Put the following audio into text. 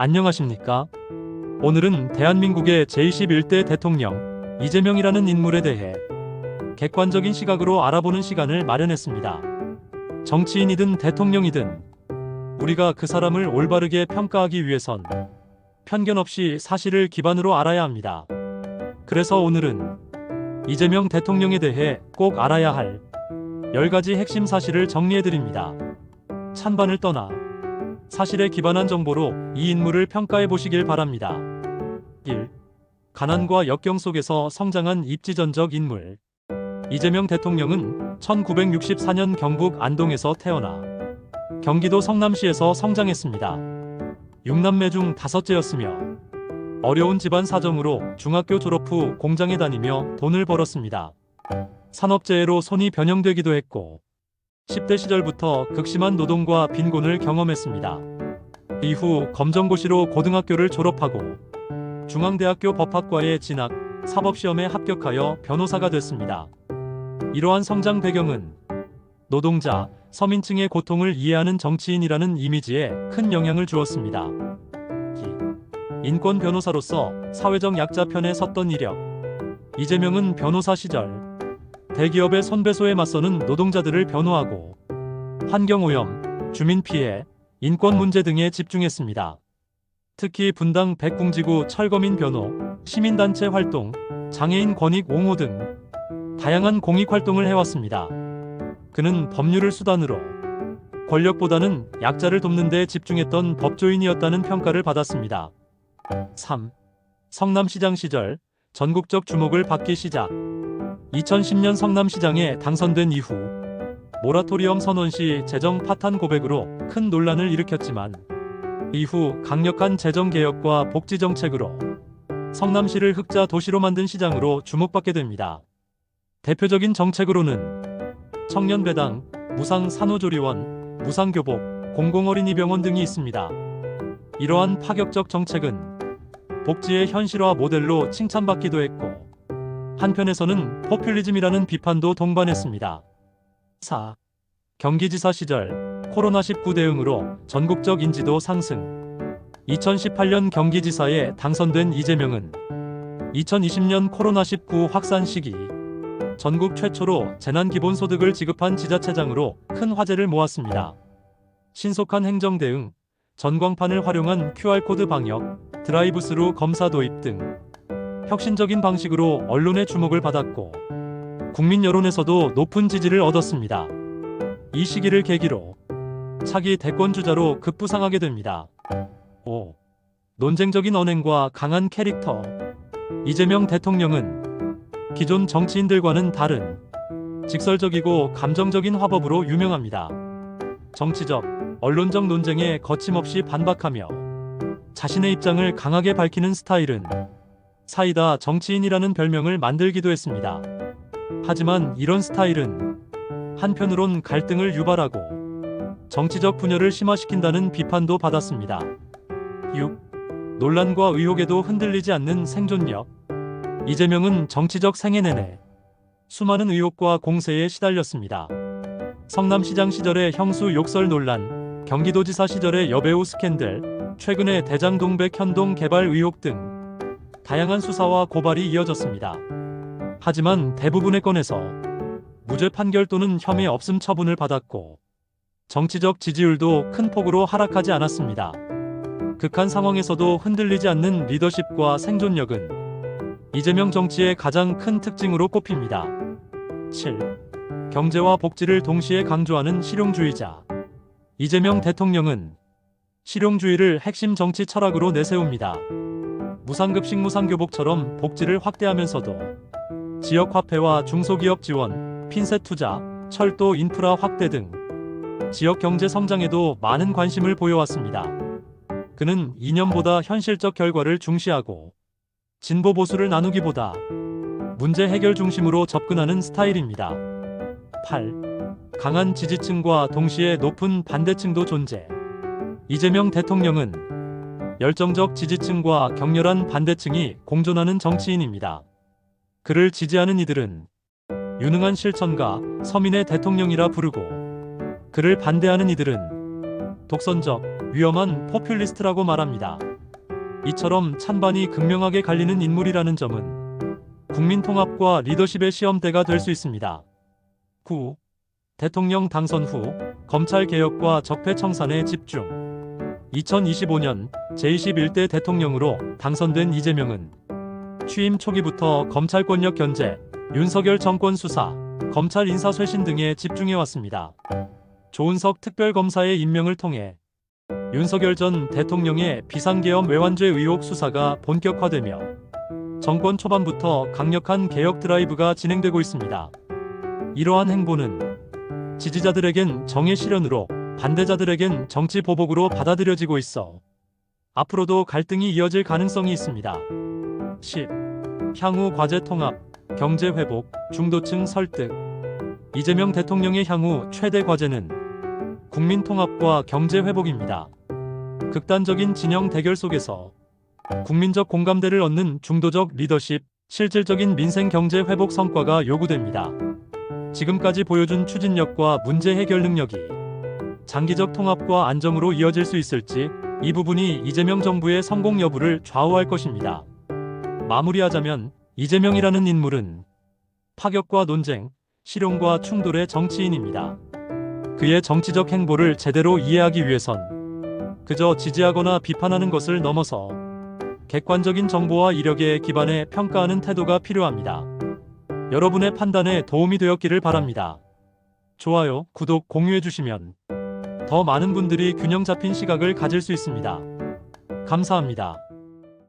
안녕하십니까? 오늘은 대한민국의 제21대 대통령 이재명이라는 인물에 대해 객관적인 시각으로 알아보는 시간을 마련했습니다. 정치인이든 대통령이든 우리가 그 사람을 올바르게 평가하기 위해선 편견 없이 사실을 기반으로 알아야 합니다. 그래서 오늘은 이재명 대통령에 대해 꼭 알아야 할 10가지 핵심 사실을 정리해 드립니다. 찬반을 떠나 사실에 기반한 정보로 이 인물을 평가해 보시길 바랍니다. 1. 가난과 역경 속에서 성장한 입지전적 인물. 이재명 대통령은 1964년 경북 안동에서 태어나 경기도 성남시에서 성장했습니다. 6남매 중 다섯째였으며 어려운 집안 사정으로 중학교 졸업 후 공장에 다니며 돈을 벌었습니다. 산업재해로 손이 변형되기도 했고 10대 시절부터 극심한 노동과 빈곤을 경험했습니다. 이후 검정고시로 고등학교를 졸업하고 중앙대학교 법학과에 진학, 사법시험에 합격하여 변호사가 됐습니다. 이러한 성장 배경은 노동자, 서민층의 고통을 이해하는 정치인이라는 이미지에 큰 영향을 주었습니다. 이, 인권 변호사로서 사회적 약자 편에 섰던 이력. 이재명은 변호사 시절 대기업의 손배소에 맞서는 노동자들을 변호하고 환경오염, 주민피해, 인권 문제 등에 집중했습니다. 특히 분당 백궁지구 철거민 변호, 시민단체 활동, 장애인 권익 옹호 등 다양한 공익 활동을 해왔습니다. 그는 법률을 수단으로 권력보다는 약자를 돕는 데 집중했던 법조인이었다는 평가를 받았습니다. 3. 성남시장 시절 전국적 주목을 받기 시작 2010년 성남시장에 당선된 이후 모라토리엄 선언 시 재정 파탄 고백으로 큰 논란을 일으켰지만 이후 강력한 재정 개혁과 복지 정책으로 성남시를 흑자 도시로 만든 시장으로 주목받게 됩니다. 대표적인 정책으로는 청년 배당, 무상 산후조리원, 무상 교복, 공공어린이 병원 등이 있습니다. 이러한 파격적 정책은 복지의 현실화 모델로 칭찬받기도 했고 한편에서는 포퓰리즘이라는 비판도 동반했습니다. 4. 경기지사 시절 코로나19 대응으로 전국적 인지도 상승 2018년 경기지사에 당선된 이재명은 2020년 코로나19 확산 시기 전국 최초로 재난기본소득을 지급한 지자체장으로 큰 화제를 모았습니다. 신속한 행정 대응, 전광판을 활용한 QR코드 방역, 드라이브스루 검사 도입 등 혁신적인 방식으로 언론의 주목을 받았고 국민 여론에서도 높은 지지를 얻었습니다. 이 시기를 계기로 차기 대권 주자로 급부상하게 됩니다. 5. 논쟁적인 언행과 강한 캐릭터 이재명 대통령은 기존 정치인들과는 다른 직설적이고 감정적인 화법으로 유명합니다. 정치적, 언론적 논쟁에 거침없이 반박하며 자신의 입장을 강하게 밝히는 스타일은 사이다 정치인이라는 별명을 만들기도 했습니다. 하지만 이런 스타일은 한편으론 갈등을 유발하고 정치적 분열을 심화시킨다는 비판도 받았습니다. 6. 논란과 의혹에도 흔들리지 않는 생존력. 이재명은 정치적 생애 내내 수많은 의혹과 공세에 시달렸습니다. 성남시장 시절의 형수 욕설 논란, 경기도지사 시절의 여배우 스캔들, 최근의 대장동백 현동 개발 의혹 등 다양한 수사와 고발이 이어졌습니다. 하지만 대부분의 건에서 무죄 판결 또는 혐의 없음 처분을 받았고 정치적 지지율도 큰 폭으로 하락하지 않았습니다. 극한 상황에서도 흔들리지 않는 리더십과 생존력은 이재명 정치의 가장 큰 특징으로 꼽힙니다. 7. 경제와 복지를 동시에 강조하는 실용주의자. 이재명 대통령은 실용주의를 핵심 정치 철학으로 내세웁니다. 무상급식 무상교복처럼 복지를 확대하면서도 지역 화폐와 중소기업 지원, 핀셋 투자, 철도 인프라 확대 등 지역 경제 성장에도 많은 관심을 보여왔습니다. 그는 이념보다 현실적 결과를 중시하고 진보 보수를 나누기보다 문제 해결 중심으로 접근하는 스타일입니다. 8. 강한 지지층과 동시에 높은 반대층도 존재. 이재명 대통령은 열정적 지지층과 격렬한 반대층이 공존하는 정치인입니다. 그를 지지하는 이들은 유능한 실천가, 서민의 대통령이라 부르고 그를 반대하는 이들은 독선적, 위험한 포퓰리스트라고 말합니다. 이처럼 찬반이 극명하게 갈리는 인물이라는 점은 국민 통합과 리더십의 시험대가 될 수 있습니다. 9. 대통령 당선 후 검찰 개혁과 적폐 청산에 집중. 2025년 제21대 대통령으로 당선된 이재명은 취임 초기부터 검찰 권력 견제, 윤석열 정권 수사, 검찰 인사 쇄신 등에 집중해 왔습니다. 조은석 특별검사의 임명을 통해 윤석열 전 대통령의 비상계엄 외환죄 의혹 수사가 본격화되며 정권 초반부터 강력한 개혁 드라이브가 진행되고 있습니다. 이러한 행보는 지지자들에겐 정의 실현으로 반대자들에겐 정치 보복으로 받아들여지고 있어 앞으로도 갈등이 이어질 가능성이 있습니다. 10. 향후 과제 통합, 경제 회복, 중도층 설득. 이재명 대통령의 향후 최대 과제는 국민 통합과 경제 회복입니다. 극단적인 진영 대결 속에서 국민적 공감대를 얻는 중도적 리더십, 실질적인 민생 경제 회복 성과가 요구됩니다. 지금까지 보여준 추진력과 문제 해결 능력이 장기적 통합과 안정으로 이어질 수 있을지 이 부분이 이재명 정부의 성공 여부를 좌우할 것입니다. 마무리하자면 이재명이라는 인물은 파격과 논쟁, 실용과 충돌의 정치인입니다. 그의 정치적 행보를 제대로 이해하기 위해선 그저 지지하거나 비판하는 것을 넘어서 객관적인 정보와 이력에 기반해 평가하는 태도가 필요합니다. 여러분의 판단에 도움이 되었기를 바랍니다. 좋아요, 구독, 공유해 주시면 더 많은 분들이 균형 잡힌 시각을 가질 수 있습니다. 감사합니다.